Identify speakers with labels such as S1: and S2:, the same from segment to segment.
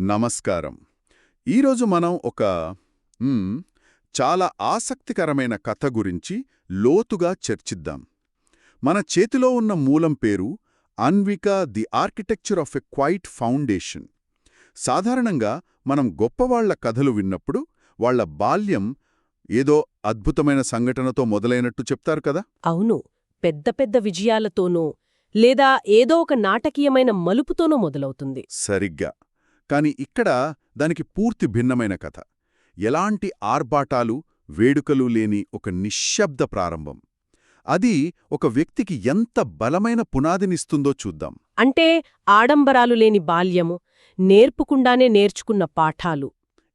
S1: నమస్కారం. ఈరోజు మనం ఒక చాలా ఆసక్తికరమైన కథ గురించి లోతుగా చర్చిద్దాం. మన చేతిలో ఉన్న మూలం పేరు Anvika the architecture of a quiet foundation. సాధారణంగా మనం గొప్పవాళ్ళ కథలు విన్నప్పుడు వాళ్ళ బాల్యం ఏదో అద్భుతమైన సంఘటనతో మొదలైనట్టు చెప్తారు కదా?
S2: అవును. పెద్ద పెద్ద విజయాలతోనో లేదా ఏదో ఒక నాటకీయమైన మలుపుతోనో మొదలవుతుంది.
S1: సరిగ్గా. కాని ఇక్కడ దానికి పూర్తి భిన్నమైన కథ. ఎలాంటి ఆర్భాటాలు వేడుకలు లేని ఒక నిశ్శబ్ద ప్రారంభం. అది ఒక వ్యక్తికి ఎంత బలమైన పునాదినిస్తుందో చూద్దాం.
S2: అంటే ఆడంబరాలు లేని బాల్యము నేర్పుకుండానే నేర్చుకున్న పాఠాలు.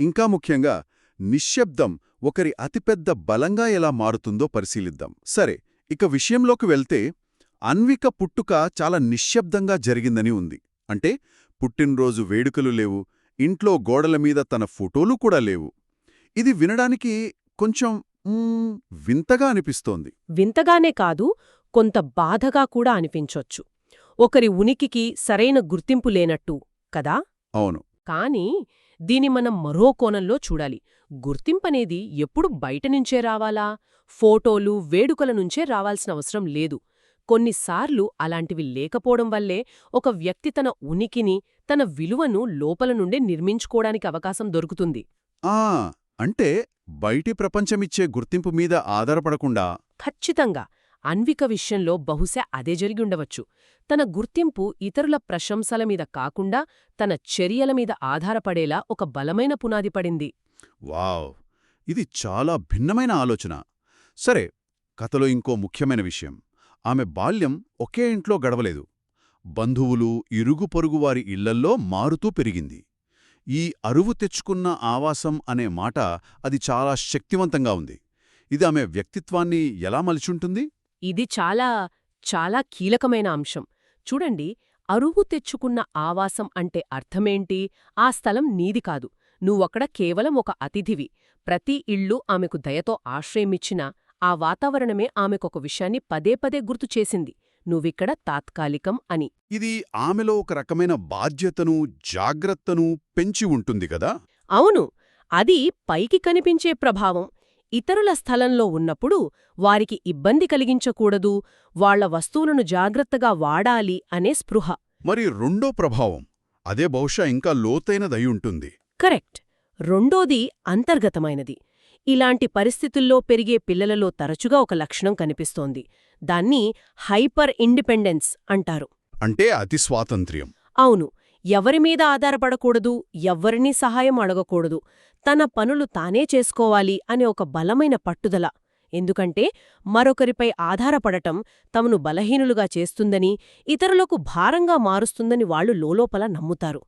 S1: ఇంకా ముఖ్యంగా నిశ్శబ్దం ఒకరి అతిపెద్ద బలంగా ఎలా మారుతుందో పరిశీలిద్దాం. సరే ఇక విషయంలోకి వెళ్తే అన్విక పుట్టుక చాలా నిశ్శబ్దంగా జరిగిందని ఉంది. అంటే పుట్టినరోజు వేడుకలు లేవు ఇంట్లో గోడల మీద తన ఫోటోలు కూడా లేవు. ఇది వినడానికి కొంచెం వింతగా అనిపిస్తోంది.
S2: వింతగానే కాదు కొంత బాధగా కూడా అనిపించొచ్చు. ఒకరి ఉనికికి సరైన గుర్తింపు లేనట్టు కదా?
S1: అవును.
S2: కాని దీని మనం మరో కోణంలో చూడాలి. గుర్తింపనేది ఎప్పుడు బయటనుంచే రావాలా? ఫోటోలు వేడుకల నుంచే రావాల్సిన అవసరం లేదు. కొన్నిసార్లు అలాంటివి లేకపోవడం వల్లే ఒక వ్యక్తి తన ఉనికిని తన విలువను లోపల నుండే నిర్మించుకోవడానికి అవకాశం దొరుకుతుంది.
S1: ఆ అంటే బయటి ప్రపంచమిచ్చే గుర్తింపు మీద ఆధారపడకుండా?
S2: ఖచ్చితంగా. అన్విక విషయంలో బహుశా అదే జరిగి ఉండవచ్చు. తన గుర్తింపు ఇతరుల ప్రశంసల మీద కాకుండా తన చర్యల మీద ఆధారపడేలా ఒక బలమైన పునాది పడింది.
S1: వావ్! ఇది చాలా భిన్నమైన ఆలోచన. సరే కథలో ఇంకో ముఖ్యమైన విషయం. ఆమె బాల్యం ఒకే ఇంట్లో గడవలేదు. బంధువులు ఇరుగు పొరుగువారి ఇళ్ళల్లో మారుతూ పెరిగింది. ఈ అరువు తెచ్చుకున్న ఆవాసం అనే మాట అది చాలా శక్తివంతంగా ఉంది. ఇది ఆమె వ్యక్తిత్వాన్ని ఎలా మలిచుంటుంది?
S2: ఇది చాలా చాలా కీలకమైన అంశం. చూడండి అరువు తెచ్చుకున్న ఆవాసం అంటే అర్థమేంటి? ఆ స్థలం నీది కాదు. నువ్వక్కడ కేవలం ఒక అతిథివి. ప్రతి ఇళ్ళు ఆమెకు దయతో ఆశ్రయమిచ్చినా ఆ వాతావరణమే ఆమెకొక విషయాన్ని పదే పదే గుర్తు చేసింది. నువ్విక్కడ తాత్కాలికం అని.
S1: ఇది ఆమెలో ఒక రకమైన బాధ్యతను జాగ్రత్తను పెంచి ఉంటుంది కదా?
S2: అవును. అది పైకి కనిపించే ప్రభావం. ఇతరుల స్థలంలో ఉన్నప్పుడు వారికి ఇబ్బంది కలిగించకూడదు వాళ్ళ వస్తువులను జాగ్రత్తగా వాడాలి అనే స్పృహ.
S1: మరి రెండో ప్రభావం అదే బహుశా ఇంకా లోతైనదయ్యుంటుంది
S2: కరెక్ట్. రెండోది అంతర్గతమైనది. ఇలాంటి పరిస్థితుల్లో పెరిగే పిల్లలలో తరచుగా ఒక లక్షణం కనిపిస్తోంది. దాన్ని హైపర్ ఇండిపెండెన్స్ అంటారు.
S1: అంటే అతి స్వాతంత్ర్యం.
S2: అవును ఎవరిమీద ఆధారపడకూడదు ఎవ్వరినీ సహాయం అడగకూడదు తన పనులు తానే చేసుకోవాలి అనే ఒక బలమైన పట్టుదల. ఎందుకంటే మరొకరిపై ఆధారపడటం తమను బలహీనులుగా చేస్తుందని ఇతరులకు భారంగా మారుస్తుందని వాళ్ళు లోలోపల నమ్ముతారు.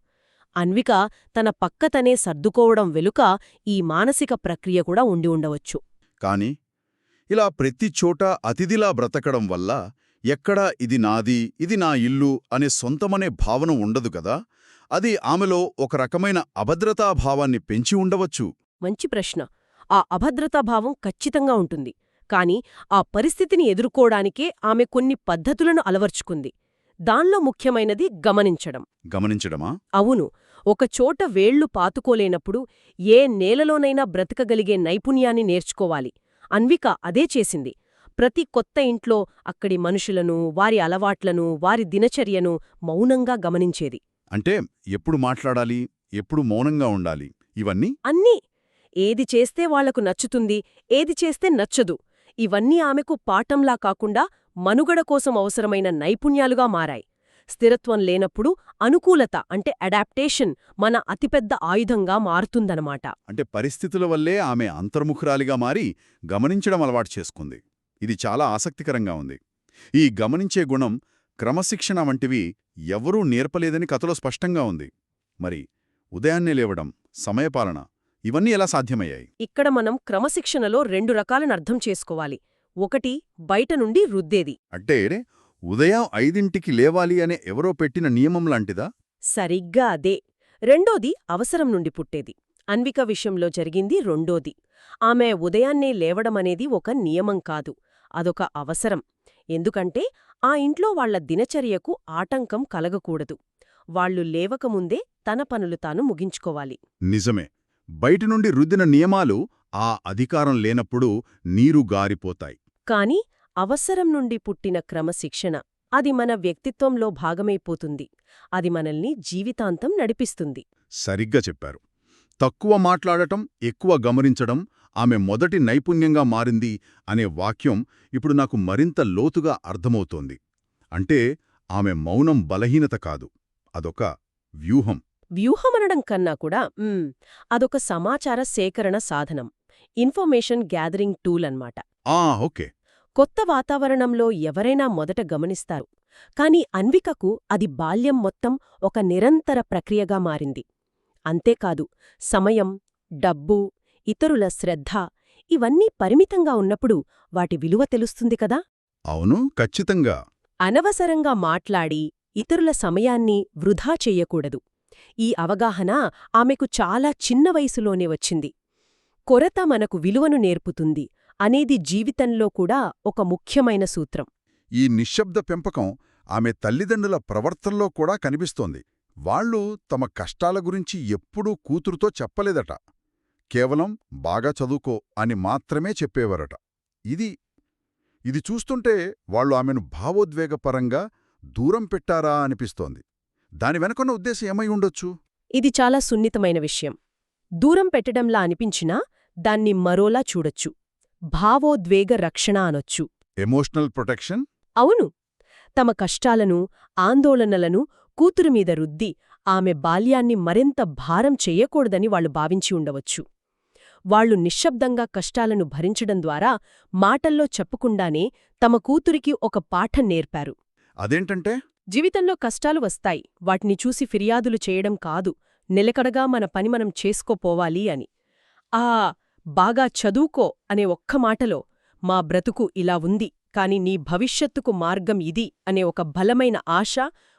S2: అన్విక తన పక్కతనే సర్దుకోవడం వెలుక ఈ మానసిక ప్రక్రియ కూడా ఉండి ఉండవచ్చు.
S1: కాని ఇలా ప్రతి చోట అతిథిలా బ్రతకడం వల్ల ఎక్కడా ఇది నాది ఇది నా ఇల్లు అనే సొంతమనే భావన ఉండదు కదా? అది ఆమెలో ఒక రకమైన అభద్రతాభావాన్ని పెంచి ఉండవచ్చు.
S2: మంచి ప్రశ్న. ఆ అభద్రతాభావం ఖచ్చితంగా ఉంటుంది. కాని ఆ పరిస్థితిని ఎదుర్కోడానికే ఆమె కొన్ని పద్ధతులను అలవర్చుకుంది. దాన్లో ముఖ్యమైనది గమనించడం.
S1: గమనించడమా?
S2: అవును. ఒకచోట వేళ్ళు పాతుకోలేనప్పుడు ఏ నేలలోనైనా బ్రతకగలిగే నైపుణ్యాన్ని నేర్చుకోవాలి. అన్విక అదే చేసింది. ప్రతి కొత్త ఇంట్లో అక్కడి మనుషులను వారి అలవాట్లను వారి దినచర్యను మౌనంగా గమనించేది.
S1: అంటే ఎప్పుడు మాట్లాడాలి ఎప్పుడు మౌనంగా ఉండాలి? ఇవన్నీ?
S2: అన్నీ. ఏది చేస్తే వాళ్ళకు నచ్చుతుంది ఏది చేస్తే నచ్చదు. ఇవన్నీ ఆమెకు పాఠంలా కాకుండా మనుగడ కోసం అవసరమైన నైపుణ్యాలుగా మారాయి. స్థిరత్వం లేనప్పుడు అనుకూలత అంటే అడాప్టేషన్ మన అతిపెద్ద ఆయుధంగా మారుతుందనమాట
S1: అంటే పరిస్థితుల వల్లే ఆమె అంతర్ముఖురాలిగా మారి గమనించడం అలవాటు చేసుకుంది. ఇది చాలా ఆసక్తికరంగా ఉంది. ఈ గమనించే గుణం క్రమశిక్షణ వంటివి ఎవరూ నేర్పలేదని కథలో స్పష్టంగా ఉంది. మరి ఉదయాన్నే లేవడం సమయపాలన ఇవన్నీ ఎలా సాధ్యమయ్యాయి?
S2: ఇక్కడ మనం క్రమశిక్షణలో రెండు రకాలను అర్థం చేసుకోవాలి. ఒకటి బయట నుండి రుద్దేది.
S1: అంటే ఉదయం ఐదింటికి లేవాలి అనే ఎవరో పెట్టిన నియమం లాంటిదా?
S2: సరిగ్గా అదే. రెండోది అవసరం నుండి పుట్టేది. అన్విక విషయంలో జరిగింది రెండోది. ఆమె ఉదయాన్నే లేవడమనేది ఒక నియమం కాదు. అదొక అవసరం. ఎందుకంటే ఆ ఇంట్లో వాళ్ళ దినచర్యకు ఆటంకం కలగకూడదు. వాళ్ళు లేవకముందే తన పనులు తాను ముగించుకోవాలి.
S1: నిజమే. బయటి నుండి రుద్దిన నియమాలు ఆ అధికారం లేనప్పుడు నీరు గారిపోతాయి.
S2: కాని అవసరం నుండి పుట్టిన క్రమశిక్షణ. అది మన వ్యక్తిత్వంలో భాగమైపోతుంది. అది మనల్ని జీవితాంతం నడిపిస్తుంది.
S1: సరిగ్గా చెప్పారు. తక్కువ మాట్లాడటం ఎక్కువ గమనించడం ఆమె మొదటి నైపుణ్యంగా మారింది అనే వాక్యం ఇప్పుడు నాకు మరింత లోతుగా అర్థమవుతోంది. అంటే ఆమె మౌనం బలహీనత కాదు. అదొక వ్యూహం.
S2: వ్యూహమనడం కన్నా కూడా అదొక సమాచార సేకరణ సాధనం. ఇన్ఫర్మేషన్ గ్యాదరింగ్ టూల్ అన్నమాట.
S1: ఆ ఓకే.
S2: కొత్త వాతావరణంలో ఎవరైనా మొదట గమనిస్తారు కాని అన్వికకు అది బాల్యం మొత్తం ఒక నిరంతర ప్రక్రియగా మారింది. అంతేకాదు సమయం డబ్బు ఇతరుల శ్రద్ధ ఇవన్నీ పరిమితంగా ఉన్నప్పుడు వాటి విలువ తెలుస్తుంది కదా?
S1: అవును ఖచ్చితంగా.
S2: అనవసరంగా మాట్లాడి ఇతరుల సమయాన్ని వృధా చెయ్యకూడదు ఈ అవగాహన ఆమెకు చాలా చిన్న వయసులోనే వచ్చింది. కొరత మనకు విలువను నేర్పుతుంది. అనేది జీవితంలో కూడా ఒక ముఖ్యమైన సూత్రం.
S1: ఈ నిశ్శబ్ద పెంపకం ఆమె తల్లిదండ్రుల ప్రవర్తనలో కూడా కనిపిస్తోంది. వాళ్ళు తమ కష్టాల గురించి ఎప్పుడూ కూతురుతో చెప్పలేదట. కేవలం బాగా చదువుకో అని మాత్రమే చెప్పేవారట. ఇది ఇది చూస్తుంటే వాళ్ళు ఆమెను భావోద్వేగపరంగా దూరం పెట్టారా అనిపిస్తోంది. దాని వెనకున్న ఉద్దేశం ఏమై ఉండొచ్చు?
S2: ఇది చాలా సున్నితమైన విషయం. దూరం పెట్టడంలా అనిపించినా దాన్ని మరోలా చూడొచ్చు. భావోద్వేగ రక్షణ అనొచ్చు.
S1: ఎమోషనల్ ప్రొటెక్షన్
S2: అవును. తమ కష్టాలను ఆందోళనలను కూతురుమీద రుద్ది ఆమె బాల్యాన్ని మరింత భారం చెయ్యకూడదని వాళ్ళు భావించి ఉండవచ్చు. వాళ్ళు నిశ్శబ్దంగా కష్టాలను భరించడం ద్వారా మాటల్లో చెప్పకుండానే తమ కూతురికి ఒక పాఠం నేర్పారు.
S1: అదేంటంటే?
S2: జీవితంలో కష్టాలు వస్తాయి. వాటిని చూసి ఫిర్యాదులు చేయడం కాదు. నిలకడగా మన పని మనం చేసుకోపోవాలి అని. ఆ బాగా చదువుకో అనే ఒక్క మాటలో మా బ్రతుకు ఇలా ఉంది కాని నీ భవిష్యత్తుకు మార్గం ఇది అనే ఒక బలమైన ఆశ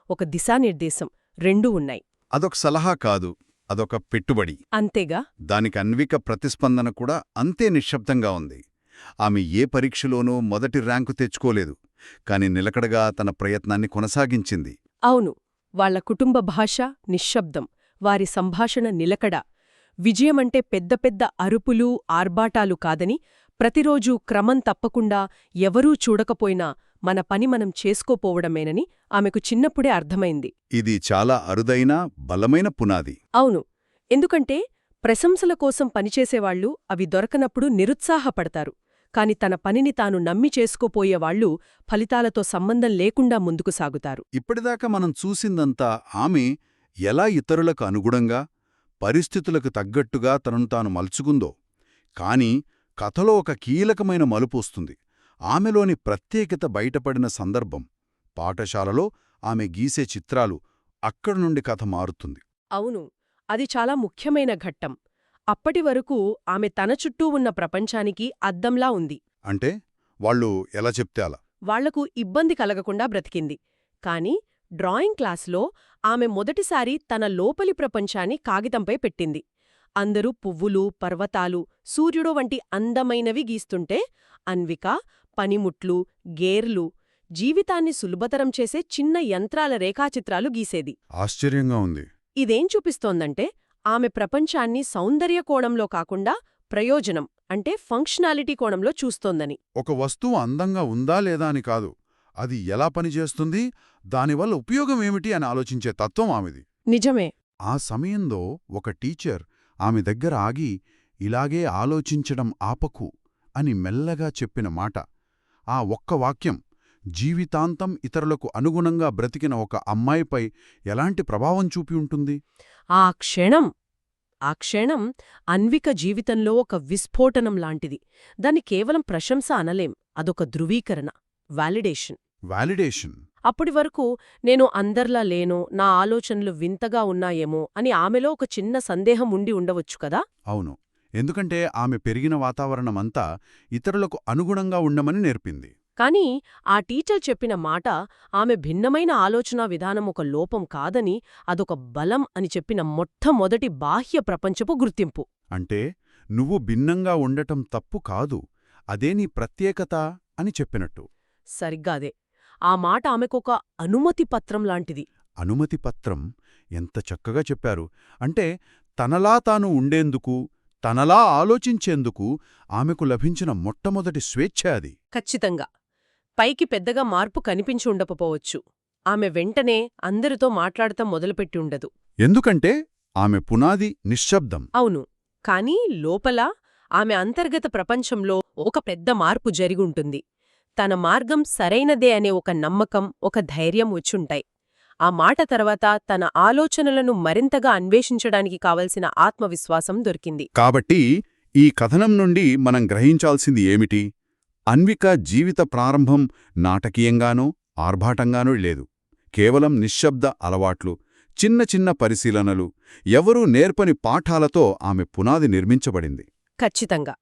S2: ఒక దిశానిర్దేశం రెండూ ఉన్నాయి.
S1: అదొక సలహా కాదు అదొక పెట్టుబడి.
S2: అంతేగా?
S1: దానికి అన్విక ప్రతిస్పందన కూడా అంతే నిశ్శబ్దంగా ఉంది. ఆమె ఏ పరీక్షలోనూ మొదటి ర్యాంకు తెచ్చుకోలేదు కాని నిలకడగా తన ప్రయత్నాన్ని కొనసాగించింది.
S2: అవును వాళ్ళ కుటుంబ భాష నిశ్శబ్దం వారి సంభాషణ నిలకడ విజయమంటే పెద్ద పెద్ద అరుపులు ఆర్బాటాలు కాదని ప్రతిరోజూ క్రమం తప్పకుండా ఎవరూ చూడకపోయినా మన పని మనం చేసుకోపోవడమేనని ఆమెకు చిన్నప్పుడే అర్థమైంది.
S1: ఇది చాలా అరుదైన బలమైన పునాది.
S2: అవును. ఎందుకంటే ప్రశంసల కోసం పనిచేసేవాళ్ళు అవి దొరకనప్పుడు నిరుత్సాహపడతారు. కాని తన పనిని తాను నమ్మి చేసుకోపోయేవాళ్ళు ఫలితాలతో సంబంధం లేకుండా ముందుకు సాగుతారు.
S1: ఇప్పటిదాకా మనం చూసిందంతా ఆమె ఎలా ఇతరులకు అనుగుణంగా పరిస్థితులకు తగ్గట్టుగా తనను తాను మలుచుకుందో కాని కథలో ఒక కీలకమైన మలుపు వస్తుంది. ఆమెలోని ప్రత్యేకత బయటపడిన సందర్భం. పాఠశాలలో ఆమె గీసే చిత్రాలు అక్కడి నుండి కథ మారుతుంది.
S2: అవును అది చాలా ముఖ్యమైన ఘట్టం. అప్పటి వరకు ఆమె తన చుట్టూ ఉన్న ప్రపంచానికి అద్దంలా ఉంది.
S1: అంటే వాళ్ళు ఎలా చెప్తే అలా?
S2: వాళ్ళకు ఇబ్బంది కలగకుండా బ్రతికింది. కాని డ్రాయింగ్ క్లాస్లో ఆమె మొదటిసారి తన లోపలి ప్రపంచాన్ని కాగితంపై పెట్టింది. అందరూ పువ్వులు పర్వతాలు సూర్యుడు వంటి అందమైనవి గీస్తుంటే అన్విక పనిముట్లు గేర్లు జీవితాన్ని సులభతరం చేసే చిన్న యంత్రాల రేఖాచిత్రాలు గీసేది.
S1: ఆశ్చర్యంగా ఉంది.
S2: ఇదేం చూపిస్తోందంటే ఆమె ప్రపంచాన్ని సౌందర్య కోణంలో కాకుండా ప్రయోజనం అంటే ఫంక్షనాలిటీ కోణంలో చూస్తోందని.
S1: ఒక వస్తువు అందంగా ఉందా లేదా అని కాదు. అది ఎలా పనిచేస్తుంది దానివల్ల ఉపయోగం ఏమిటి అని ఆలోచించే తత్వం ఆమెది.
S2: నిజమే.
S1: ఆ సమయంలో ఒక టీచర్ ఆమె దగ్గర ఆగి ఇలాగే ఆలోచించడం ఆపకు అని మెల్లగా చెప్పిన మాట. ఆ ఒక్క వాక్యం జీవితాంతం ఇతరులకు అనుగుణంగా బ్రతికిన ఒక అమ్మాయిపై ఎలాంటి ప్రభావం చూపి ఉంటుంది?
S2: ఆ క్షణం ఆ క్షణం అన్విక జీవితంలో ఒక విస్ఫోటనం లాంటిది. దాన్ని కేవలం ప్రశంస అనలేం అదొక ధృవీకరణ వాలిడేషన్.
S1: వాలిడేషన్
S2: అప్పటి వరకు నేను అందర్లా లేనో నా ఆలోచనలు వింతగా ఉన్నాయేమో అని ఆమెలో ఒక చిన్న సందేహం ఉండి ఉండవచ్చు కదా?
S1: అవును. ఎందుకంటే ఆమె పెరిగిన వాతావరణమంతా ఇతరులకు అనుగుణంగా ఉండమని నేర్పింది.
S2: కాని ఆ టీచర్ చెప్పిన మాట ఆమె భిన్నమైన ఆలోచనా విధానం ఒక లోపం కాదని అదొక బలం అని చెప్పిన మొట్టమొదటి బాహ్య ప్రపంచపు గుర్తింపు.
S1: అంటే నువ్వు భిన్నంగా ఉండటం తప్పు కాదు అదే నీ ప్రత్యేకత అని చెప్పినట్టు.
S2: సరిగ్గా అదే. ఆ మాట ఆమెకొక అనుమతి పత్రం లాంటిది.
S1: అనుమతి పత్రం? ఎంత చక్కగా చెప్పారు. అంటే తనలా తాను ఉండేందుకు తనలా ఆలోచించేందుకు ఆమెకు లభించిన మొట్టమొదటి స్వేచ్ఛ అది.
S2: ఖచ్చితంగా. పైకి పెద్దగా మార్పు కనిపించి ఉండకపోవచ్చు. ఆమె వెంటనే అందరితో మాట్లాడటం మొదలుపెట్టి ఉండదు.
S1: ఎందుకంటే ఆమె పునాది నిశ్శబ్దం.
S2: అవును. కానీ లోపల ఆమె అంతర్గత ప్రపంచంలో ఒక పెద్ద మార్పు జరిగుంటుంది తన మార్గం సరైనదే అనే ఒక నమ్మకం ఒక ధైర్యం వచ్చుంటాయి. ఆ మాట తర్వాత తన ఆలోచనలను మరింతగా అన్వేషించడానికి కావలసిన ఆత్మవిశ్వాసం దొరికింది.
S1: కాబట్టి ఈ కథనం నుండి మనం గ్రహించాల్సింది ఏమిటి? అన్విక జీవిత ప్రారంభం నాటకీయంగానో ఆర్భాటంగానో లేదు. కేవలం నిశ్శబ్ద అలవాట్లు చిన్న చిన్న పరిశీలనలు ఎవరూ నేర్పని పాఠాలతో ఆమె పునాది నిర్మించబడింది.
S2: ఖచ్చితంగా.